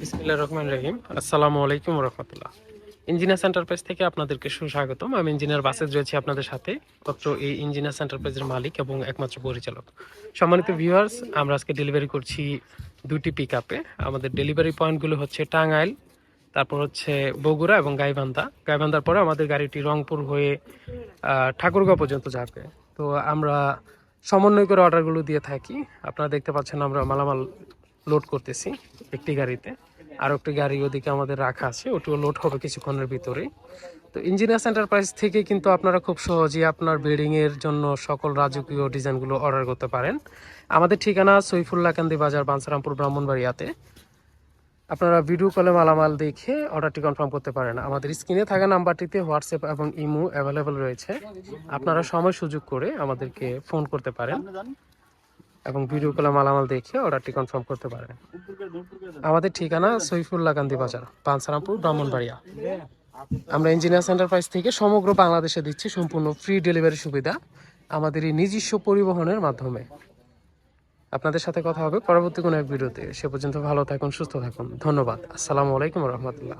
বিসমিল্লাহ রহমান রহিম। আসসালামু আলাইকুম রহমতুল্লাহ। ইঞ্জিনিয়ার এন্টারপ্রাইজ থেকে আপনাদেরকে সুস্বাগতম। আমি ইঞ্জিনিয়ার বাসেজ রয়েছি আপনাদের সাথে। অত্র এই ইঞ্জিনিয়ার এন্টারপ্রাইজের মালিক এবং একমাত্র পরিচালক। সম্মানিত ভিউয়ার্স আমরা আজকে ডেলিভারি করছি দুটি পিক আপে আমাদের ডেলিভারি পয়েন্টগুলো হচ্ছে টাঙ্গাইল, তারপর হচ্ছে বগুড়া এবং গাইবান্ধা। গাইবান্ধার পরে আমাদের গাড়িটি রংপুর হয়ে ঠাকুরগাঁও পর্যন্ত যাবে। তো আমরা সমন্বয় করে অর্ডারগুলো দিয়ে থাকি। আপনারা দেখতে পাচ্ছেন আমরা মালামাল লোড করতেছি একটি গাড়িতে। আর একটি গাড়ি ওদিকে আমাদের রাখা আছে, ওটিও লোড হবে কিছুক্ষণের ভিতরে তো ইঞ্জিনিয়ার্স এন্টারপ্রাইজ থেকে কিন্তু আপনারা খুব সহজেই আপনার বিল্ডিং এর জন্য সকল রাজকীয় ডিজাইনগুলো অর্ডার করতে পারেন। আমাদের ঠিকানা সৈফুল্লাহ কান্দি বাজার বাঞ্ছারামপুর ব্রাহ্মণবাড়িয়াতে। আপনারা ভিডিও কলে মালামাল দেখে অর্ডারটি কনফার্ম করতে পারেন। আমাদের স্ক্রিনে থাকা নাম্বারটিতে হোয়াটসঅ্যাপ এবং ইমো অ্যাভেলেবল রয়েছে। আপনারা সময় সুযোগ করে আমাদেরকে ফোন করতে পারেন। এবং ভিডিও কলে মালামাল দেখে অর্ডারটি কনফার্ম করতে পারেন আমাদের ঠিকানা সৈফুল্লাহ গান্ধী বাজার, পানসারামপুর, ব্রাহ্মণবাড়িয়া। আমরা ইঞ্জিনিয়ার্স এন্টারপ্রাইজ থেকে সমগ্র বাংলাদেশে দিচ্ছি সম্পূর্ণ ফ্রি ডেলিভারি সুবিধা আমাদের এই নিজস্ব পরিবহনের মাধ্যমে। আপনাদের সাথে কথা হবে পরবর্তী কোনো এক ভিডিওতে সে পর্যন্ত ভালো থাকুন, সুস্থ থাকুন। ধন্যবাদ। আসসালামু আলাইকুম রহমতুল্লাহ।